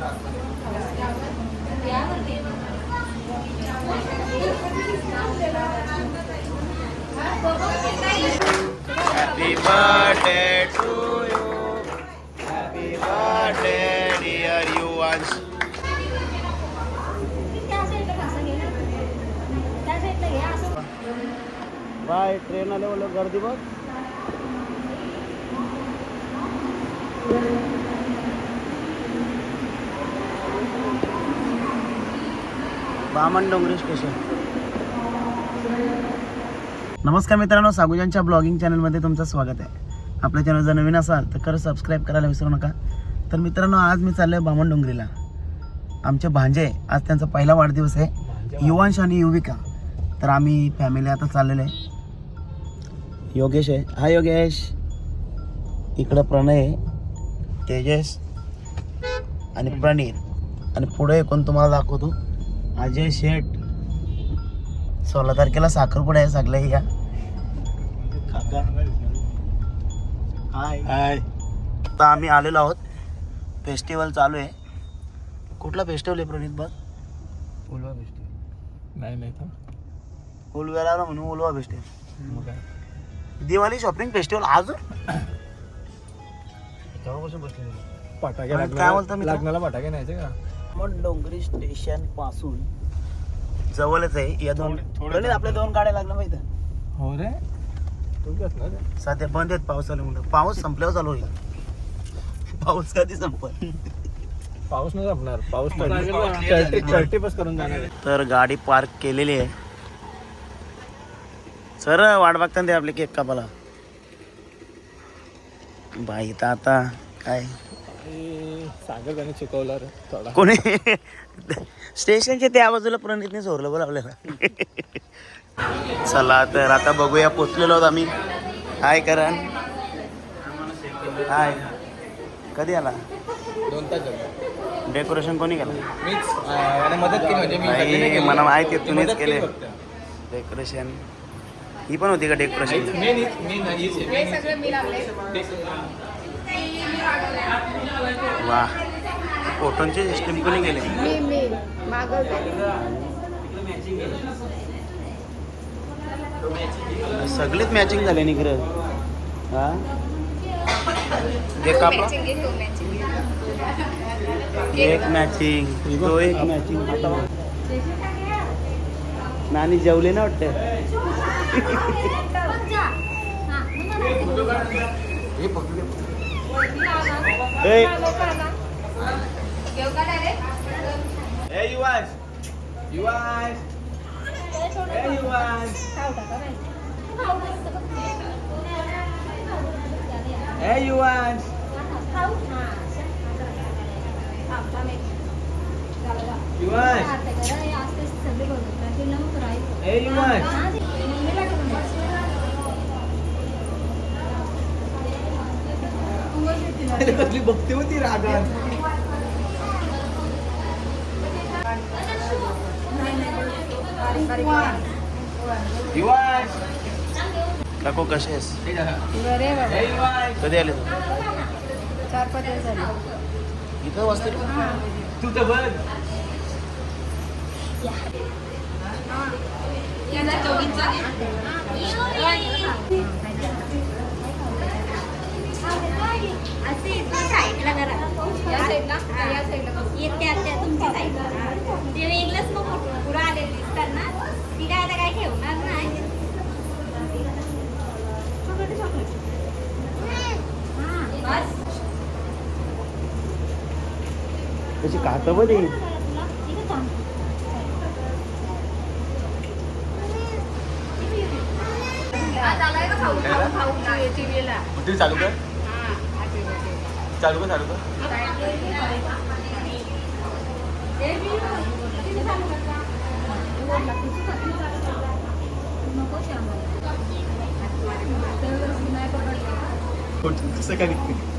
Happy birthday to you. Happy birthday, dear you Yuvansh. By train आले बोल गर्दी बघ बामण डोंगरी स्टेशन नमस्कार मित्रांनो सागुजांच्या ब्लॉगिंग चॅनलमध्ये तुमचं स्वागत आहे. आपल्या चॅनल जर नवीन असाल तर खरं सबस्क्राईब करायला विसरू नका. तर मित्रांनो आज मी चाललो आहे बामण डोंगरीला. आमचे भांजे आज त्यांचा पहिला वाढदिवस आहे. युवांश आणि युविका. तर आम्ही फॅमिली आता चाललेलो आहे. योगेश आहे. हा योगेश. इकडं प्रणय आहे. तेजस. आणि प्रणीर आणि पुढे कोण तुम्हाला दाखवतो? अजय शेठ. सोळा तारखेला साखरपुडा आहे सगळे या. काका. हाय हाय आता आम्ही आलेलो आहोत. फेस्टिवल चालू आहे. कुठला फेस्टिवल आहे प्रणित बघ उलवा भेटते नाही नाही उलव्याला म्हणून Ulwe festival Diwali shopping festival अजून? तेव्हापासून बसले पटाके आणि काय बोलता मित्र? लग्नाला पटाके न्यायचे का? मग डोंगरी स्टेशनपासून जवळच आहे. या दोन थोडे- थोडे प्रणित आपल्या दोन गाड्या लागल्या माहिती आहे? हो रे. सध्या बंद आहेत पाऊस आले म्हणून पाऊस संपल्यावर चालू होईल. पाऊस कधी संपल पाऊस नाही जपणार पाऊस थर्टी बस करून जाणार आहे. तर गाडी पार्क केलेली आहे. सर वाट बघता ते आपले केक कापाला बाई तर आता काय? ए, सागर त्याने शिकवलं रे थोडा. कोणी? स्टेशनच्या त्या बाजूला प्रणितने सोडलं बोला आपल्याला. चला तर आता बघूया पोचलेलो आहोत आम्ही. हाय करण. हाय. कधी आला? दोन तास झाले. डेकोरेशन कोणी केलं? मीच आणि मदत केली म्हणजे केली. मला माहिती आहे तुम्हीच केली. डेकोरेशन. ही पण होती का डेकोरेशन? वा. फोटोंचे सिस्टम कोणी केले? मी मी. मागवते सगळेच मॅचिंग झाले नि खरं हा? जे कापला एक मॅचिंग तो एक मॅचिंग नानी जेवले ना वाटतं? हे Hey. Hey, you guys. You guys. Hey, you guys. Hey, you guys. You guys. Hey, you guys. युवाश कसली बघते होती रागात. युवाश काकू कसे आहेस? कधी आले तू? चार पाच दिवस झाले. इथं वाजते तू? तर बघ. या साईडला या साईडला येत्या त्या तुमच्या साईडला ते वेगळंच मग पुढं आलेले दिसतात ना ती काय आता काय ठेवणार नाही हां, बस. त्याची कातं कुठे चालू कर? चालू कर चालू कर. कसं काय खाऊ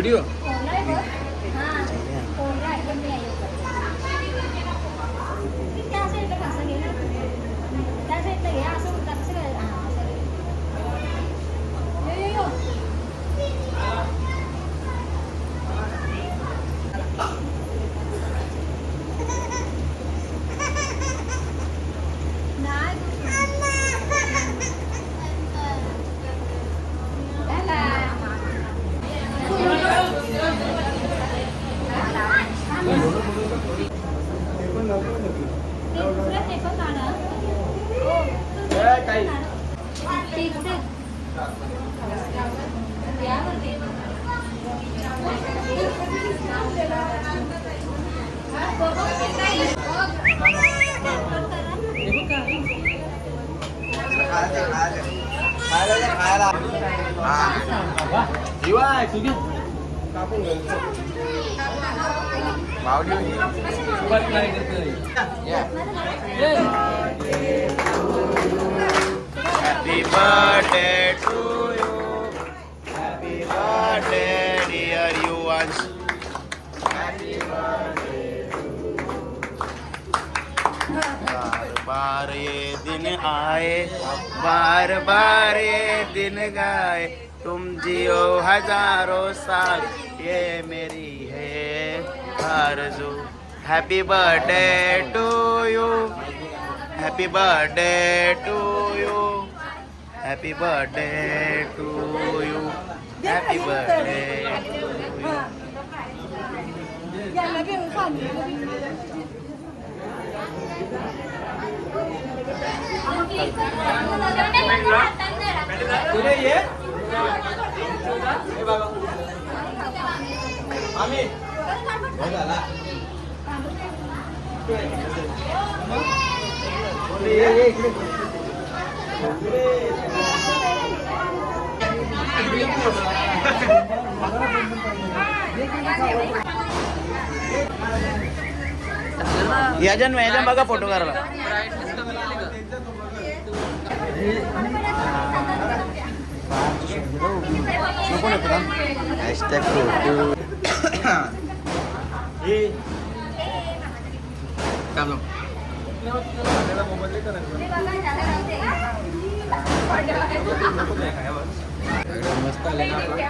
video Happy birthday to you. Happy birthday, dear you once. बार ये दिन आए बार बार ये दिन गाए। तुम जियो हज़ारों साल, ये मेरी है आरज़ू। Happy birthday to you happy birthday to you happy birthday to you happy birthday to you याजन याजन बघा. फोटो करायला हॅशटॅग फोटो मस्त आले ना फोटो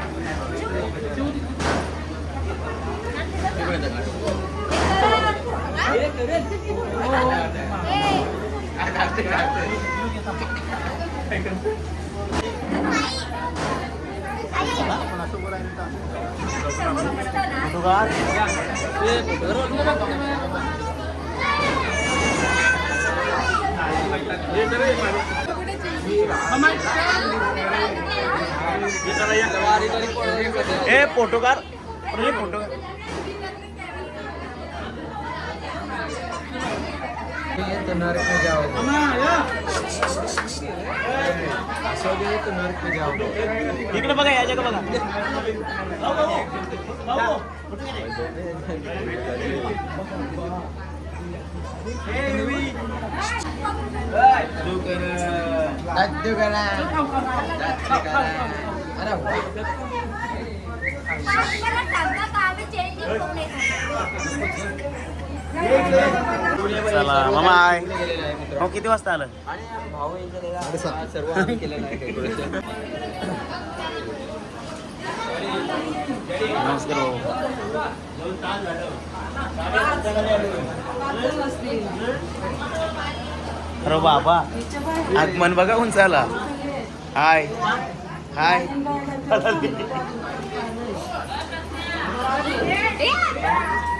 हे फोटोकार फोटोकार म्हणजे तो नर्क में जाओगे हंसोगे तो नर्क में जाओगे इकडे बघा या जगा बघा भाऊ, भाऊ, भाऊ, फोटो घे. दाद्दू करा दाद्दू करा अरे वा. चला मामा आहे हो किती वाजता आलं? नमस्कार भाऊ. अरे बाबा आगमन बघा उंच आला हाय हाय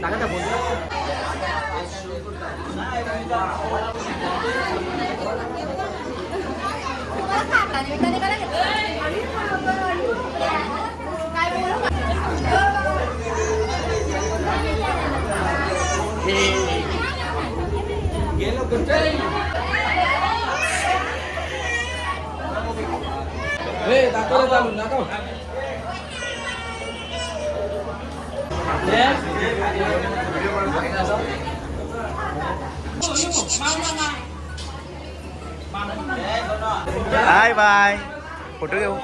大家再问一下。युवक बाय बाय फोटो घेऊ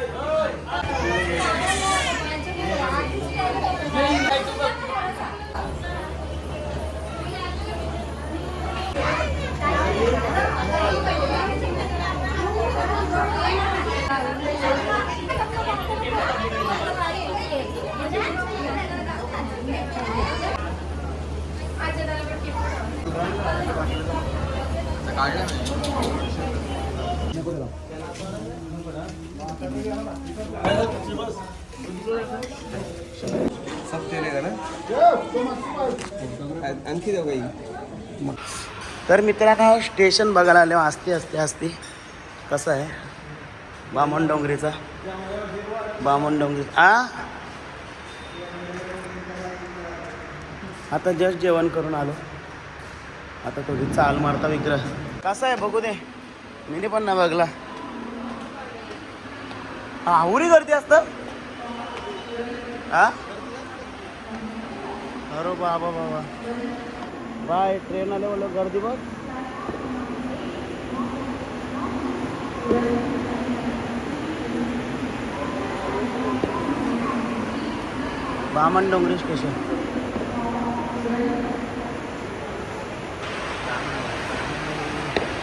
आणखी देऊ काही तर मित्रांनो स्टेशन बघायला आले. असते असते असते कसं आहे? बामण डोंगरीचा. बामण डोंगरी. आ? आता जस्ट जेवण करून आलो. आता थोडी चाल मारता विग्रह. कसा आहे? बघू दे. मी पण ना बघला. आवरी गर्दी असतं. हा अरे बाबा बाबा. बाय ट्रेन आले बोल गर्दी बघ. बामण डोंगरी स्टेशन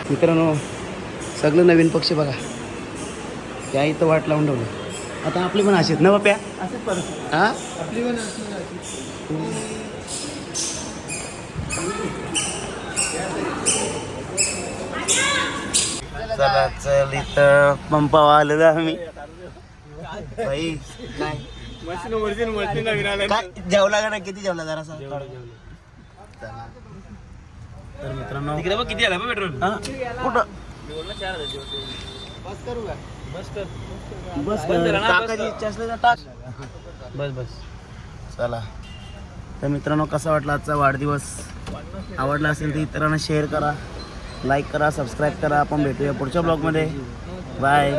मित्रांनो सगळं नवीन पक्षी बघा. त्या इथं वाट लावून ठेवलं. आता आपली पण अशीच ना बाप्या हा? आपली पण. चला चल इथं पंपावा आलेलो आम्ही. भाई काय? काय? जेवला का नाही? किती जेवला जरा चला. तर मित्रांनो तिकडे बघ किती आला पेट्रोल? कुठं? बस टाकायची. इच्छा असली तर टाक. बस बस. चला. तर मित्रांनो कसा वाटला आजचा वाढदिवस? आवडला असेल तर इतरांना शेअर करा लाईक करा सबस्क्राईब करा. आपण भेटूया पुढच्या ब्लॉगमध्ये बाय